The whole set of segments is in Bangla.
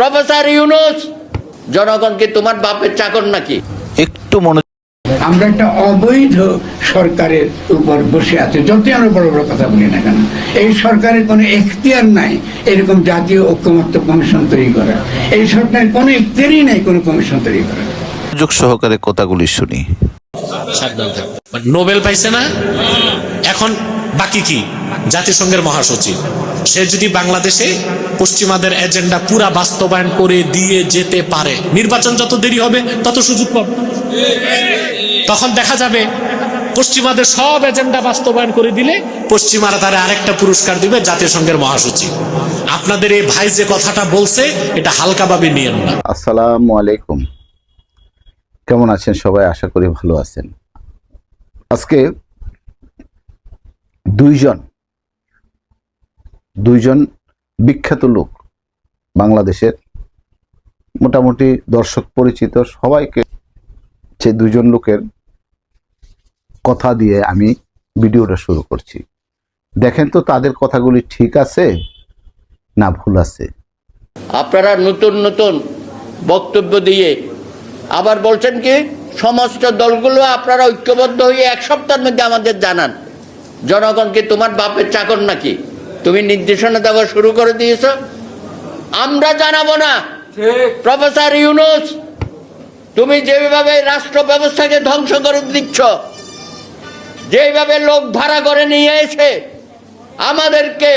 প্রফেসর ইউনুস জনগণ কি তোমার বাপের চাকর নাকি? একটু মনে আমরা একটা অবৈধ সরকারের উপর বসে আছে। যতই আমরা বড় বড় কথা বলি না কেন এই সরকারের কোনো এখতিয়ার নাই এরকম জাতীয় ঐক্যমত্য কমিশন তৈরি করা। এই সরকারের কোনো এখতিয়ারই নাই কোনো কমিশন তৈরি করা। মনোযোগ সহকারে কথাগুলি শুনি। সাবধান থাকবে নোবেল পাইছে না? এখন বাকি কি? জাতিসংঘের মহাসচিব। সে যদি বাংলাদেশে পশ্চিমাদের এজেন্ডা পুরা বাস্তবায়ন করে দিয়ে যেতে পারে, নির্বাচন যত দেরি হবে, তত সুযোগ পাবে। তখন দেখা যাবে পশ্চিমাদের সব এজেন্ডা বাস্তবায়ন করে দিলে পশ্চিমারা তারা আরেকটা পুরস্কার দিবে জাতিসংঘের মহাসচিব। আপনাদের এই ভাই যে কথাটা বলছে, এটা হালকাভাবে নিয়েন না। আসসালামু আলাইকুম। কেমন আছেন সবাই? আশা করি ভালো আছেন। আজকে দুইজন দুইজন বিখ্যাত লোক বাংলাদেশের, মোটামুটি দর্শক পরিচিত, সবাইকে সে দুজন লোকের কথা দিয়ে আমি ভিডিওটা শুরু করছি। দেখেন তো তাদের কথাগুলি ঠিক আছে না ভুল আছে? আপনারা নতুন নতুন বক্তব্য দিয়ে আবার বলছেন কি, সমস্ত দলগুলো আপনারা ঐক্যবদ্ধ হয়ে এক সপ্তাহের মধ্যে আমাদের জানান। জনগণ কি তোমার বাপের চাকর নাকি? তুমি নির্দেশনা দেওয়া শুরু করে দিয়েছ। আমরা জানাব না। প্রফেসর ইউনুস তুমি যেভাবে রাষ্ট্র ব্যবস্থাকে ধ্বংস করে দিচ্ছ যেভাবে লোক ভাড়া করে নিয়ে এসে আমাদেরকে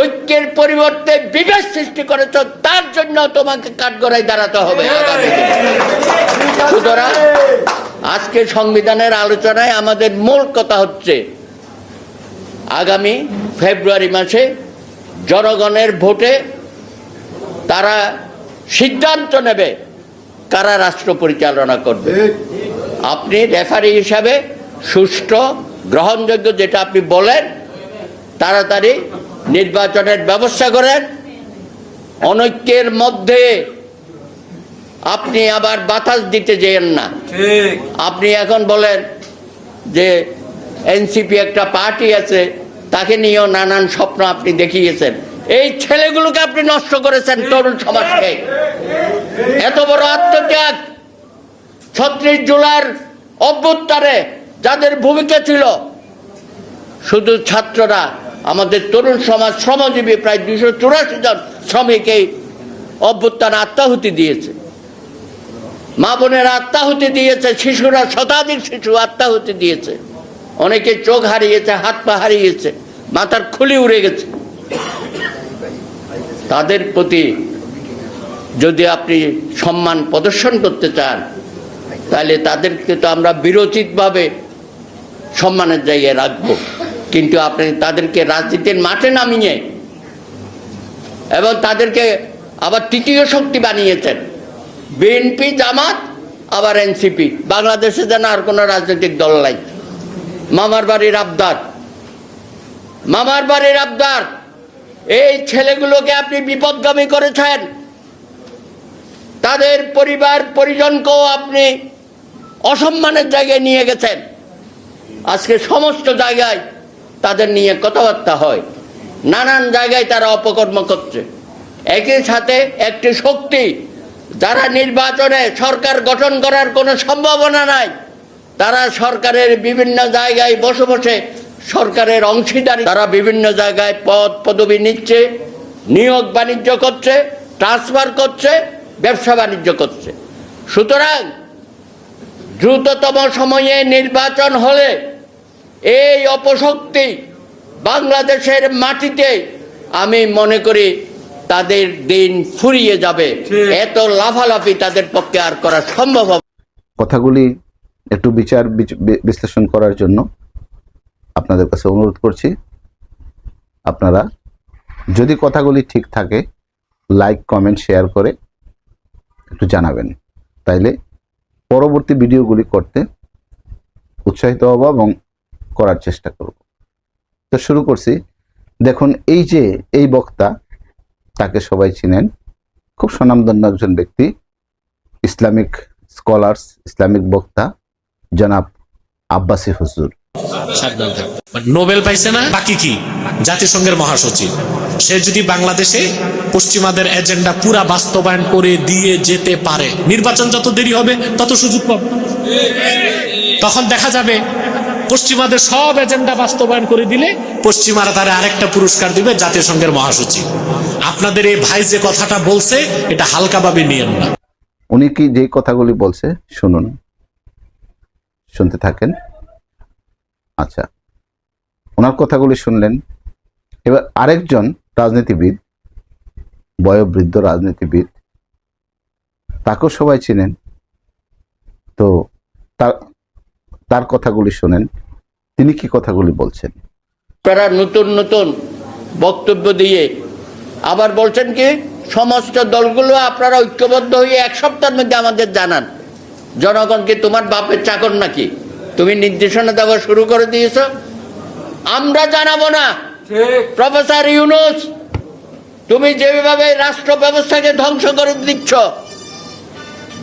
ঐক্যের পরিবর্তে বিভেদ সৃষ্টি করেছ তার জন্য তোমাকে কাঠগড়ায় দাঁড়াতে হবে। সুতরাং আজকে সংবিধানের আলোচনায় আমাদের মূল কথা হচ্ছে আগামী ফেব্রুয়ারি মাসে জনগণের ভোটে তারা সিদ্ধান্ত নেবে কারা রাষ্ট্র পরিচালনা করবে। আপনি রেফারি হিসাবে সুষ্ঠু গ্রহণযোগ্য যেটা আপনি বলেন তাড়াতাড়ি নির্বাচনের ব্যবস্থা করেন। অনৈক্যের মধ্যে আপনি আবার বাতাস দিতে যেয়েন না। আপনি এখন বলেন যে এনসিপি একটা পার্টি আছে তাকে নিয়েও নানান স্বপ্ন আপনি দেখিয়েছেন। এই ছেলেগুলোকে আপনি নষ্ট করেছেন তরুণ সমাজকে। এত বড় আত্মত্যাগ ছত্রিশ জুলাইয়ের অভ্যুত্থানে যাদের ভূমিকা ছিল, শুধু ছাত্ররা, আমাদের তরুণ সমাজ শ্রমজীবী প্রায় দুশো চুরাশি জন শ্রমিক এই অভ্যুত্থান আত্মাহুতি দিয়েছে। মা বোনেরা আত্মাহুতি দিয়েছে, শিশুরা শতাধিক শিশু আত্মাহুতি দিয়েছে। অনেকে চোখ হারিয়েছে, হাত পা হারিয়েছে। মাথার খুলি উড়ে গেছে। তাদের প্রতি যদি আপনি সম্মান প্রদর্শন করতে চান, তাহলে তাদেরকে তো আমরা বিরোচিতভাবে সম্মানের জায়গায় রাখব। কিন্তু আপনি তাদেরকে রাজনীতির মাঠে নামিয়ে এবং তাদেরকে আবার তৃতীয় শক্তি বানিয়েছেন। বিএনপি, জামাত, আবার এনসিপি। বাংলাদেশে যেন আর কোনো রাজনৈতিক দল নাই। মামার বাড়ির আবদার। মামার বাড়ির আবদার, এই ছেলেগুলোকে আপনি বিপদগামী করেছেন। তাদের পরিবার পরিজনকেও আপনি অসম্মানের জায়গায় নিয়ে গেছেন। আজকে সমস্ত জায়গায় তাদের নিয়ে কথাবার্তা হয়। নানান জায়গায় তারা অপকর্ম করছে। একই সাথে একটি শক্তি যারা নির্বাচনে সরকার গঠন করার কোনো সম্ভাবনা নাই, তারা সরকারের বিভিন্ন জায়গায় বসে বসে সরকারের অংশীদারি তারা বিভিন্ন জায়গায় পদ পদবি নিচ্ছে নিয়োগ বাণিজ্য করছে ট্রান্সফার করছে ব্যবসা বাণিজ্য করছে। সুতরাং দ্রুততম সময়ে নির্বাচন হলে এই অপশক্তি বাংলাদেশের মাটিতে আমি মনে করি তাদের দিন ফুরিয়ে যাবে। এত লাফালাফি তাদের পক্ষে আর করা সম্ভব হবে কথাগুলি একটু বিচার বিচ- বি- বিশ্লেষণ করার জন্য আপনাদের কাছে অনুরোধ করছি, আপনারা যদি কথাগুলি ঠিক থাকে লাইক কমেন্ট শেয়ার করে একটু জানাবেন। তাইলে পরবর্তী ভিডিওগুলি করতে উৎসাহিত হব এবং করার চেষ্টা করব। তো শুরু করছি। দেখুন, এই যে এই বক্তা, তাকে সবাই চিনেন। খুব স্বনামধন্য একজন ব্যক্তি, ইসলামিক স্কলার্স, ইসলামিক বক্তা, জনাব আব্বাসী হুজুর। মানে নোবেল পাইছে না? বাকি কি? জাতিসংঘের মহাসচিব। সে যদি বাংলাদেশে পশ্চিমাদের এজেন্ডা পুরা বাস্তবায়ন করে দিয়ে যেতে পারে, নির্বাচন যত দেরি হবে, তত সুযোগ পাবে। তখন দেখা যাবে, পশ্চিমাদের সব এজেন্ডা বাস্তবায়ন করে দিলে পশ্চিমারা তারা আরেকটা পুরস্কার দিবে জাতিসংঘের মহাসচিব। আপনাদের এই ভাই যে কথাটা বলছে, এটা হালকাভাবে নিয়েন না। উনি কি যে কথাগুলি বলছে, শুনুন। শুনতে থাকেন। আচ্ছা। ওনার কথাগুলি শুনলেন। এবার আরেকজন রাজনীতিবিদ, বয়োবৃদ্ধ রাজনীতিবিদ, তাকেও সবাই চিনেন। তো তার তার কথাগুলি শোনেন। তিনি কি কথাগুলি বলছেন? আপনারা নতুন নতুন বক্তব্য দিয়ে আবার বলছেন কি, সমস্ত দলগুলো আপনারা ঐক্যবদ্ধ হয়ে এক সপ্তাহের মধ্যে আমাদের জানান। জনগণকে তোমার বাপের চাকর নাকি? তুমি নির্দেশনা দেওয়া শুরু করে দিয়েছ। আমরা জানাব না। প্রফেসর ইউনুস তুমি যেভাবে রাষ্ট্র ব্যবস্থাকে ধ্বংস করে দিচ্ছ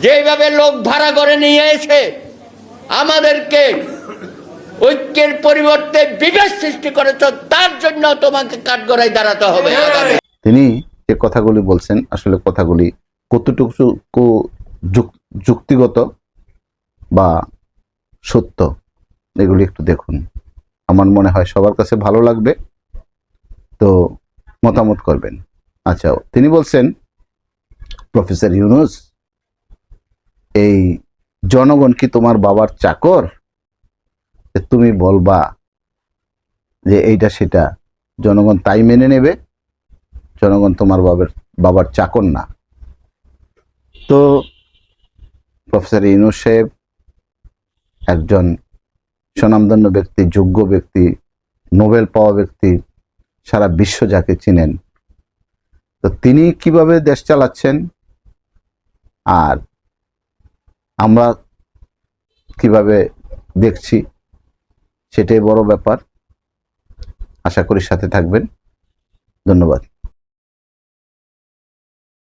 যেভাবে লোক ভাড়া করে নিয়ে এসে আমাদেরকে ঐক্যের পরিবর্তে বিভেদ সৃষ্টি করেছ তার জন্য তোমাকে কাঠগড়ায় দাঁড়াতে হবে। তিনি যে কথাগুলি বলছেন আসলে কথাগুলি কতটুকু যুক- যুক্তিগত বা সত্য, এগুলি একটু দেখুন। আমার মনে হয় সবার কাছে ভালো লাগবে, তো মতামত করবেন। আচ্ছা তিনি বলছেন, প্রফেসর ইউনুস, এই জনগণ কি তোমার বাবার চাকর? তুমি বলবা যে এইটা সেটা, জনগণ তাই মেনে নেবে? জনগণ তোমার বাবার বাবার চাকর না। তো প্রফেসর ইউনুস সাহেব একজন স্বনামধন্য ব্যক্তি, যোগ্য ব্যক্তি, নোবেল পাওয়া ব্যক্তি, সারা বিশ্ব যাকে চিনেন। তো তিনি কীভাবে দেশ চালাচ্ছেন? আর আমরা কীভাবে দেখছি? সেটাই বড় ব্যাপার। আশা করি সাথে থাকবেন। ধন্যবাদ।